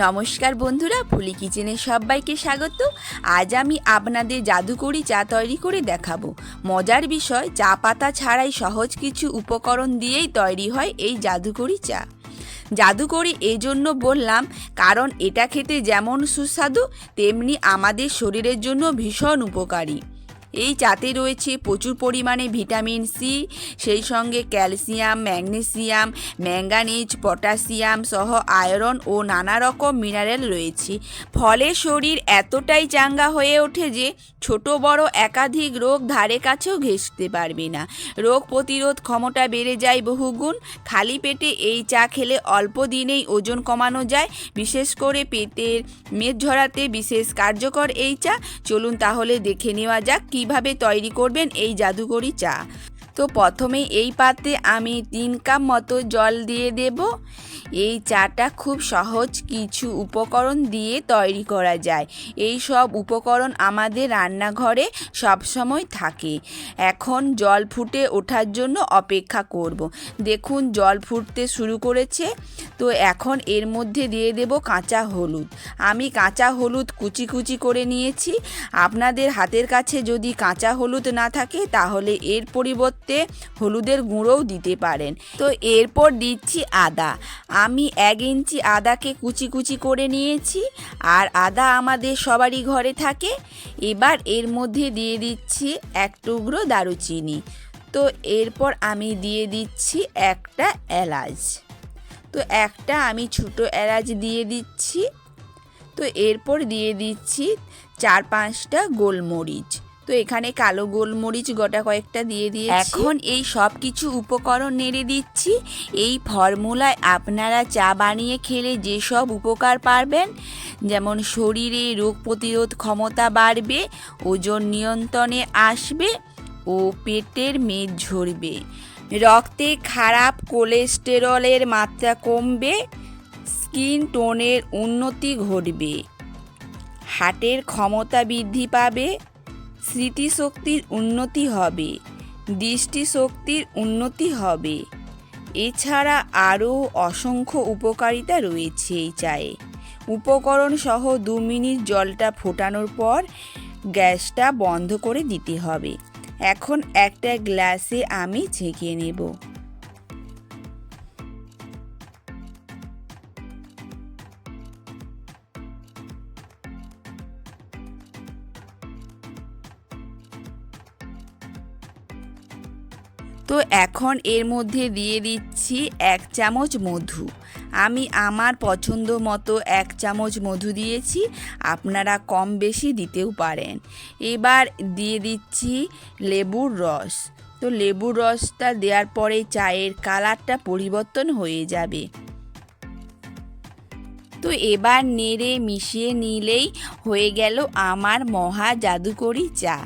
নমস্কার বন্ধুরা, ফুলি কিচেনে সবাইকে স্বাগত। আজ আমি আপনাদের জাদুকরি চা তৈরি করে দেখাবো। মজার বিষয়, চা পাতা ছাড়াই সহজ কিছু উপকরণ দিয়েই তৈরি হয় এই জাদুকরি চা। জাদুকরি এই জন্য বললাম, কারণ এটা খেতে যেমন সুস্বাদু, তেমনি আমাদের শরীরের জন্য ভীষণ উপকারী। এই চাতে রয়েছে প্রচুর পরিমাণে ভিটামিন সি, সেই সঙ্গে ক্যালসিয়াম, ম্যাগনেসিয়াম, ম্যাঙ্গানিজ পটাশিয়াম সহ আয়রন ও নানা রকম মিনারেল রয়েছে। ফলে শরীর এতটাই চাঙ্গা হয়ে ওঠে যে ছোট, বড়, একাধিক রোগ ধারে কাছেও ঘেঁষতে পারবে না। রোগ প্রতিরোধ ক্ষমতা বেড়ে যায় বহুগুণ। খালি পেটে এই চা খেলে অল্প দিনেই ওজন কমানো যায়। বিশেষ করে পেটের মেদ ঝরাতে বিশেষ কার্যকর এই চা। চলুন তাহলে দেখে নেওয়া যাক কীভাবে তৈরি করবেন এই জাদুকরি চা? তো প্রথমে এই পাত্রে আমি তিন কাপ মতো জল দিয়ে দেব। এই চাটা খুব সহজ কিছু উপকরণ দিয়ে তৈরি করা যায়। এই সব উপকরণ আমাদের রান্নাঘরে সবসময় থাকে। এখন জল ফুটে ওঠার জন্য অপেক্ষা করব। দেখুন, জল ফুটতে শুরু করেছে। তো এখন এর মধ্যে দিয়ে দেব কাঁচা হলুদ। আমি কাঁচা হলুদ কুচি কুচি করে নিয়েছি। আপনাদের হাতের কাছে যদি কাঁচা হলুদ না থাকে, তাহলে এর পরিবর্তে হলুদের গুঁড়োও দিতে পারেন। তো এরপর দিচ্ছি আদা। আমি এক ইঞ্চি আদাকে কুচি কুচি করে নিয়েছি আর আদা আমাদের সবারই ঘরে থাকে। এবার এর মধ্যে দিয়ে দিচ্ছি এক টুকরো দারুচিনি। তো এরপর আমি দিয়ে দিচ্ছি একটা এলাচ। তো একটা আমি ছোটো এলাচ দিয়ে দিচ্ছি। তো এরপর দিয়ে দিচ্ছি চার পাঁচটা গোলমরিচ। তো এখানে কালো গোলমরিচ গোটা কয়েকটা দিয়ে দিয়ে এখন এই সব কিছু উপকরণ নেড়ে দিচ্ছি। এই ফর্মুলায় আপনারা চা বানিয়ে খেলে যেসব উপকার পারবেন, যেমন শরীরে রোগ প্রতিরোধ ক্ষমতা বাড়বে, ওজন নিয়ন্ত্রণে আসবে ও পেটের মেদ ঝরবে। রক্তে খারাপ কোলেস্টেরলের মাত্রা কমবে, স্কিন টোনের উন্নতি ঘটবে, হার্টের ক্ষমতা বৃদ্ধি পাবে স্মৃতিশক্তির উন্নতি হবে, দৃষ্টিশক্তির উন্নতি হবে। এছাড়া আরও অসংখ্য উপকারিতা রয়েছে এই চায়ে। উপকরণ সহ দু মিনিট জলটা ফোটানোর পর গ্যাসটা বন্ধ করে দিতে হবে। এখন একটা গ্লাসে আমি ছেঁকে নেব। তো এখন এর মধ্যে দিয়ে দিচ্ছি এক চামচ মধু। আমি আমার পছন্দ মতো এক চামচ মধু দিয়েছি, আপনারা কম বেশি দিতেও পারেন। এবার দিয়ে দিচ্ছি লেবুর রস। তো লেবুর রসটা দেওয়ার পরে চায়ের কালারটা পরিবর্তন হয়ে যাবে। তো এবার নেড়ে মিশিয়ে নিলেই হয়ে গেল আমার মহা জাদুকরি চা।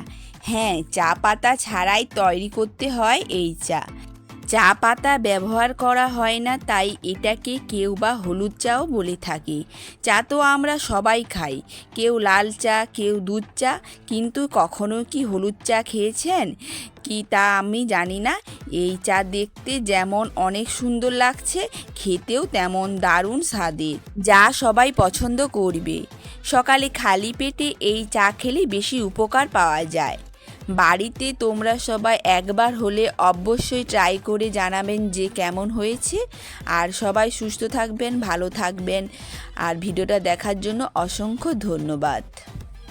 হ্যাঁ চা পাতা ছাড়াই তৈরি করতে হয় এই চা। চা পাতা ব্যবহার করা হয় না, তাই এটাকে কেউ বা হলুদ চাও বলে থাকে। চা তো আমরা সবাই খাই। কেউ লাল চা, কেউ দুধ চা, কিন্তু কখনো কি হলুদ চা খেয়েছেন? কি তা আমি জানি না। এই চা দেখতে যেমন অনেক সুন্দর লাগছে, খেতেও তেমন দারুণ স্বাদের, যা সবাই পছন্দ করবে। সকালে খালি পেটে এই চা খেলে বেশি উপকার পাওয়া যায়। বাড়িতে তোমরা সবাই একবার হলে অবশ্যই ট্রাই করে জানাবেন যে কেমন হয়েছে। আর সবাই সুস্থ থাকবেন, ভালো থাকবেন। আর ভিডিওটা দেখার জন্য অসংখ্য ধন্যবাদ।